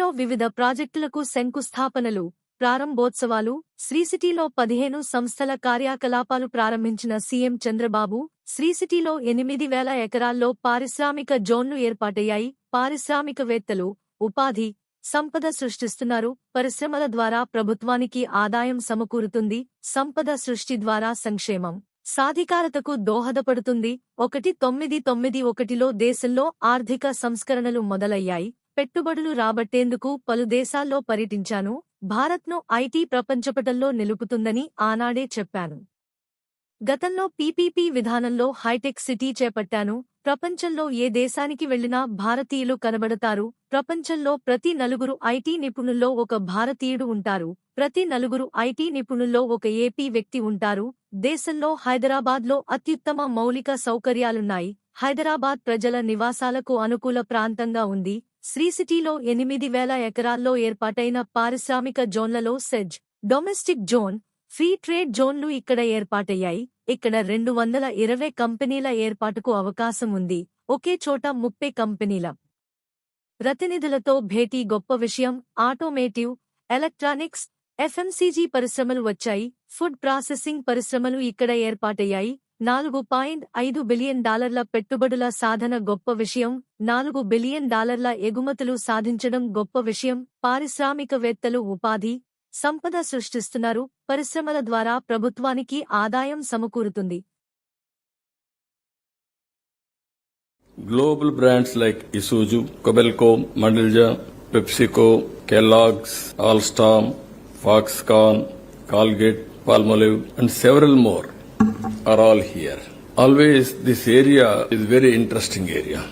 సిటీలో వివిధ ప్రాజెక్టులకు శంకుస్థాపనలు ప్రారంభోత్సవాలు శ్రీ సిటీలో పదిహేను సంస్థల కార్యకలాపాలు ప్రారంభించిన సీఎం చంద్రబాబు శ్రీ సిటీలో ఎనిమిది వేల ఎకరాల్లో పారిశ్రామిక జోన్లు ఏర్పాటయ్యాయి. పారిశ్రామికవేత్తలు ఉపాధి సంపద సృష్టిస్తున్నారు. పరిశ్రమల ద్వారా ప్రభుత్వానికి ఆదాయం సమకూరుతుంది. సంపద సృష్టి ద్వారా సంక్షేమం సాధికారతకు దోహదపడుతుంది. ఒకటి తొమ్మిది తొమ్మిది ఒకటిలో దేశంలో ఆర్థిక సంస్కరణలు మొదలయ్యాయి. పెట్టుబడులు రాబట్టేందుకు పలు దేశాల్లో పర్యటించాను. భారత్ను ఐటీ ప్రపంచపటంలో నిలుపుతుందని ఆనాడే చెప్పాను. గతంలో పీపీపీ విధానంలో హైటెక్ సిటీ చేపట్టాను. ప్రపంచంలో ఏ దేశానికి వెళ్ళినా భారతీయులు కనబడతారు. ప్రపంచంలో ప్రతి నలుగురు ఐటీ నిపుణుల్లో ఒక భారతీయుడు ఉంటారు. ప్రతి నలుగురు ఐటీ నిపుణుల్లో ఒక ఏపీ వ్యక్తి ఉంటారు. దేశంలో హైదరాబాద్లో అత్యుత్తమ మౌలిక సౌకర్యాలున్నాయి. హైదరాబాద్ ప్రజల నివాసాలకు అనుకూల ప్రాంతంగా ఉంది. శ్రీ సిటీలో ఎనిమిది వేల ఎకరాల్లో ఏర్పాటైన పారిశ్రామిక జోన్లలో SEZ domestic zone free trade జోన్లు ఇక్కడ ఏర్పాటయ్యాయి. ఇక్కడ రెండు వందల ఇరవై కంపెనీల ఏర్పాటుకు అవకాశం ఉంది. ఒకే చోట ముప్పై కంపెనీల ప్రతినిధులతో భేటీ గొప్ప విషయం ఆటోమేటివ్ ఎలక్ట్రానిక్స్ ఎఫ్ఎంసీజీ పరిశ్రమలు వచ్చాయి. ఫుడ్ ప్రాసెసింగ్ పరిశ్రమలు ఇక్కడ ఏర్పాటయ్యాయి. నాలుగు పాయింట్ ఐదు బిలియన్ డాలర్ల పెట్టుబడుల సాధన గొప్ప విషయం. నాలుగు బిలియన్ డాలర్ల ఎగుమతులు సాధించడం గొప్ప విషయం. పారిశ్రామికవేత్తలు ఉపాధి సంపద సృష్టిస్తున్నారు. పరిశ్రమల ద్వారా ప్రభుత్వానికి ఆదాయం సమకూరుతుంది. Global brands like Isuzu Kobelco Mandalja, PepsiCo Kellogg's, Alstom Foxconn Colgate Palmolive, and several more are all here. Always this area is very interesting area.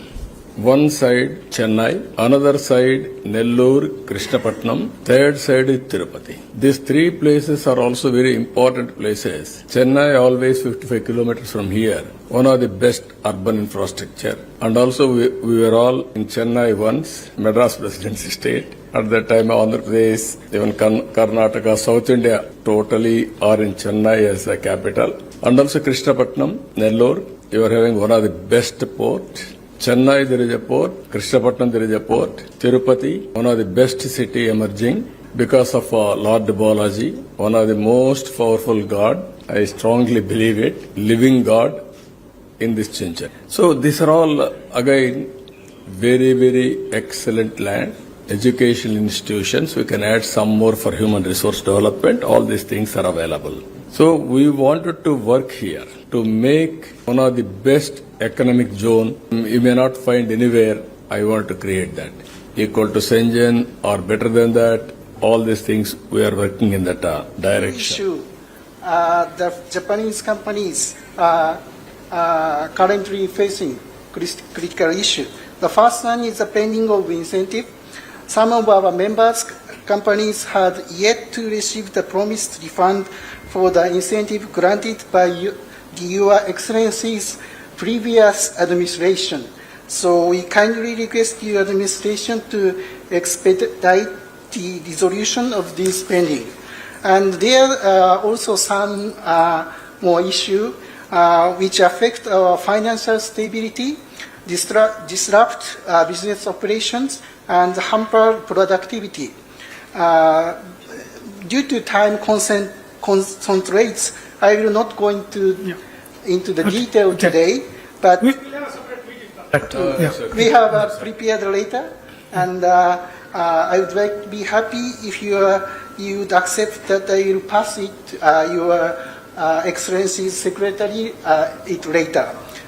One side Chennai, another side Nellore, Krishnapatnam, third side is Tirupati. These three places are also very important places. Chennai always 55 kilometers from here, one of the best urban infrastructure. And also we, we were all in Chennai once, Madras presidency state. At that time Andhra Pradesh, even Karnataka, South India totally are in Chennai as a capital. And also Krishnapatnam, Nellore, you are having one of the best port. Chennai there is a port, Krishnapatnam there is a port, Tirupati, one of the best city emerging because of uh, Lord Balaji, one of the most powerful God. I strongly believe it, living God in this Chincha. So these are all again very very excellent land. Educational institutions, we can add some more for human resource development. All these things are available. So we wanted to work here to make one of the best economic zone you may not find anywhere. I want to create that. Equal to Shenzhen or better than that. All these things we are working in that uh, direction. issue uh, the Japanese companies are uh, currently facing crit- critical issue. The first one is the pending of incentive. Some of our members companies had yet to receive the promised refund for the incentive granted by you, Your Excellency's previous administration. So we kindly request your administration to expedite the resolution of this pending. And there are also some uh, more issue uh, which affect our financial stability, disrupt, disrupt uh, business operations, and hamper productivity. Uh, due to time consent, concentrates, I will not go into into the detail okay. today, but We- Uh, Yeah. we have uh, prepared later, and uh, uh, I would like to be happy if you uh, you would accept that I will pass it uh, your uh, Excellency's secretary uh, it later.